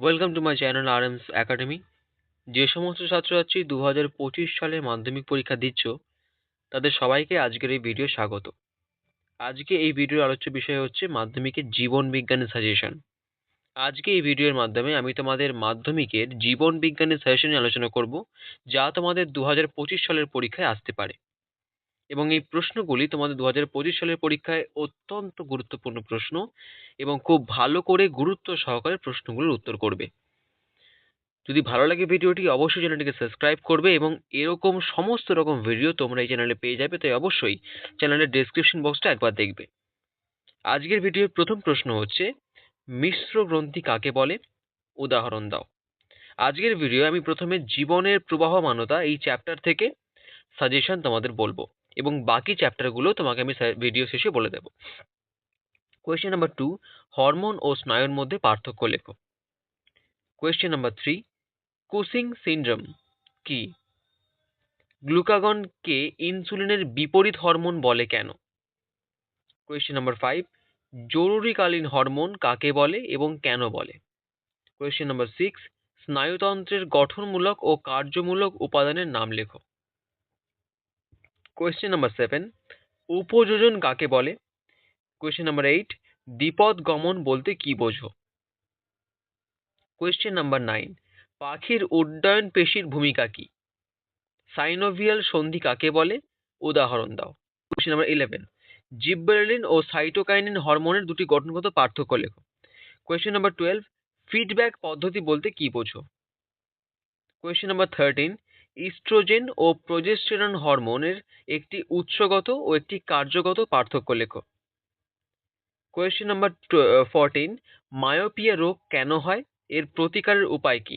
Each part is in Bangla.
ওয়েলকাম টু মাই চ্যানেল আর এমস একাডেমি যে সমস্ত ছাত্রছাত্রী দু হাজার পঁচিশ সালে মাধ্যমিক পরীক্ষা দিচ্ছ, তাদের সবাইকে আজকের এই ভিডিও স্বাগত। আজকে এই ভিডিওর আলোচ্য বিষয় হচ্ছে মাধ্যমিকের জীবন বিজ্ঞানের সাজেশন আজকে এই ভিডিওর মাধ্যমে আমি তোমাদের মাধ্যমিকের জীবন বিজ্ঞানের সাজেশন আলোচনা করব, যা তোমাদের দু হাজার পঁচিশ সালের পরীক্ষায় আসতে পারে। এবং এই প্রশ্নগুলি তোমাদের দু হাজার পঁচিশ সালের পরীক্ষায় অত্যন্ত গুরুত্বপূর্ণ প্রশ্ন এবং খুব ভালো করে গুরুত্ব সহকারে প্রশ্নগুলোর উত্তর করবে। যদি ভালো লাগে ভিডিওটি, অবশ্যই চ্যানেলটিকে সাবস্ক্রাইব করবে এবং এরকম সমস্ত রকম ভিডিও তোমরা এই চ্যানেলে পেয়ে যাবে, তাই অবশ্যই চ্যানেলের ডেসক্রিপশন বক্সটা একবার দেখবে। আজকের ভিডিওর প্রথম প্রশ্ন হচ্ছে, মিশ্র গ্রন্থি কাকে বলে? উদাহরণ দাও। আজকের ভিডিও আমি প্রথমে জীবনের প্রবাহমানতা এই চ্যাপ্টার থেকে সাজেশন তোমাদের বলব। এবং বাকি চ্যাপ্টারগুলো তোমাকে আমি ভিডিও শেষে বলে দেবো। কোয়েশ্চেন নাম্বার টু হরমোন ও স্নায়ুর মধ্যে পার্থক্য লেখো। Question number three Cushing syndrome কি? গ্লুকাগনকে ইনসুলিনের বিপরীত হরমোন বলে কেন? কোয়েশ্চেন নাম্বার ফাইভ জরুরিকালীন হরমোন কাকে বলে এবং কেন বলে? কোয়েশ্চেন নাম্বার সিক্স স্নায়ুতন্ত্রের গঠনমূলক ও কার্যমূলক উপাদানের নাম লেখো। কোয়েশ্চেন নাম্বার সেভেন উপযোজন কাকে বলে? কোয়েশ্চেন নাম্বার এইট দ্বিপদ গমন বলতে কি বোঝো? কোয়েশ্চেন নাম্বার নাইন পাখির উড্ডয়ন পেশির ভূমিকা কি? সাইনোভিয়াল সন্ধি কাকে বলে? উদাহরণ দাও। কোয়েশ্চেন নাম্বার ইলেভেন জিব্বেরেলিন ও সাইটোকাইনিন হরমোনের দুটি গঠনগত পার্থক্য লেখো। কোয়েশ্চেন নাম্বার টুয়েলভ ফিডব্যাক পদ্ধতি বলতে কি বোঝো? কোয়েশ্চেন নাম্বার থার্টিন ইস্ট্রোজেন ও প্রোজেস্টেরন হরমোনের একটি উৎসগত ও একটি কার্যগত পার্থক্য লেখো। কোয়েশ্চেন নাম্বার ফোরটিন মায়োপিয়া রোগ কেন হয়? এর প্রতিকারের উপায় কি?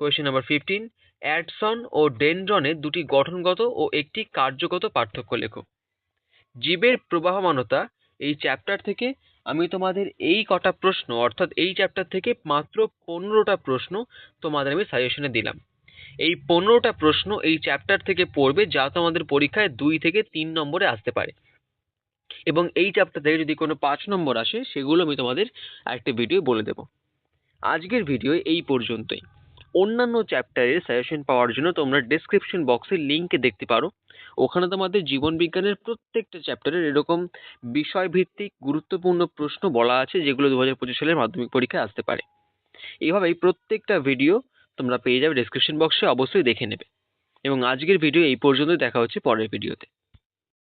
কোয়েশ্চেন নাম্বার ফিফটিন অ্যাডসন ও ডেনড্রনের দুটি গঠনগত ও একটি কার্যগত পার্থক্য লেখো। জীবের প্রবাহমানতা, এই চ্যাপ্টার থেকে আমি তোমাদের এই কটা প্রশ্ন, অর্থাৎ এই চ্যাপ্টার থেকে মাত্র পনেরোটা প্রশ্ন তোমাদের আমি সাজেশনে দিলাম। এই পনেরোটা প্রশ্ন এই চ্যাপ্টার থেকে পড়বে, যা তোমাদের পরীক্ষায় দুই থেকে তিন নম্বরে আসতে পারে। এবং এই চ্যাপ্টার থেকে যদি কোনো পাঁচ নম্বর আসে, সেগুলো আমি তোমাদের একটা ভিডিও বলে দেবো। আজকের ভিডিও এই পর্যন্তই। অন্যান্য চ্যাপ্টারের সাজেশন পাওয়ার জন্য তোমরা ডেসক্রিপশন বক্সের লিঙ্কে দেখতে পারো। ওখানে তোমাদের জীবন বিজ্ঞানের প্রত্যেকটা চ্যাপ্টারের এরকম বিষয়ভিত্তিক গুরুত্বপূর্ণ প্রশ্ন বলা আছে, যেগুলো দু হাজার পঁচিশ সালের মাধ্যমিক পরীক্ষায় আসতে পারে। এইভাবেই প্রত্যেকটা ভিডিও তোমরা পেয়ে যাবে ডেসক্রিপশন বক্সে অবশ্যই দেখে নেবে। এবং আজকের ভিডিও এই পর্যন্ত দেখা হচ্ছে পরের ভিডিওতে